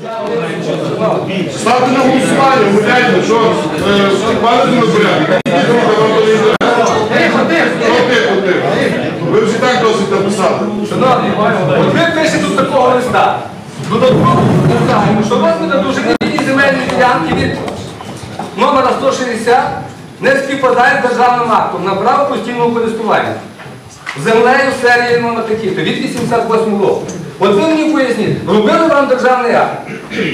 Ставте на голосування, гуляйте, що е, що тихо, тихо. Ви вже так досить написали. Шановні, от ви пишете тут такого листа. Додатково вказуємо, що розмір на довжині лінії земельної ділянки від номера 160 не співпадає з державним актом на право постійного користування. Землею серії номер таких-то від 88 року. От ви мені поясніть, робили вам державний акт.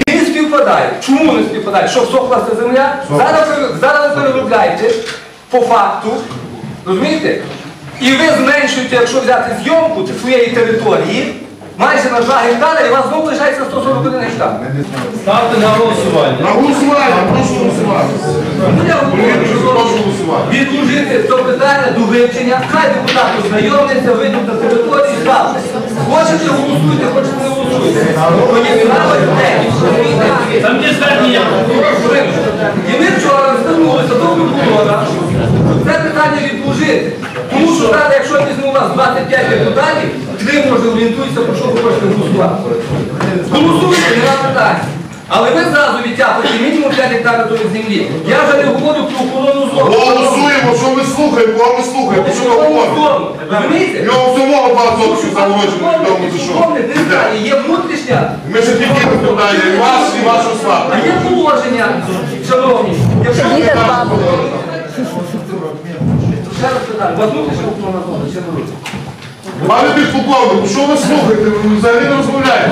Не співпадає. Чому не співпадає? Що всохла земля? Зараз, ви- зараз ви переробляєте по факту. Розумієте? І ви зменшуєте, якщо взяти зйомку своєї території, майже на 2 гектари, і у вас знову лишається 141 гектар. Ставте на голосування. На голосування, прошу голосувати. Ну, я говорю, що відложити це питання до вивчення, хай депутати ознайомляться, вийдуть на територію. Хочете голосуйте, хочете не голосуйте. Там є звернення. І ми вчора звернулися до прокурора, це питання відложити. Тому що зараз, якщо візьму у вас 25 депутатів, три може орієнтуються, про що ви хочете голосувати. Голосуйте, нема питань. Але ви зразу відтягуєте мінімум 5 гектарів землі. Я вже не говорю. Голосуємо, що ми слухаємо, кого ми слухаємо, що ви говорите. Розумієте? Його самого 20 років заморочено, відомо за що. Є внутрішня, Ми ж тільки питання, і вас, і вашу а є положення, шановні. Якщо ви Ще раз питаю, вас внутрішня охорона зона, чи не? Пане підполковнику, що ви слухаєте? Ви взагалі не розмовляєте.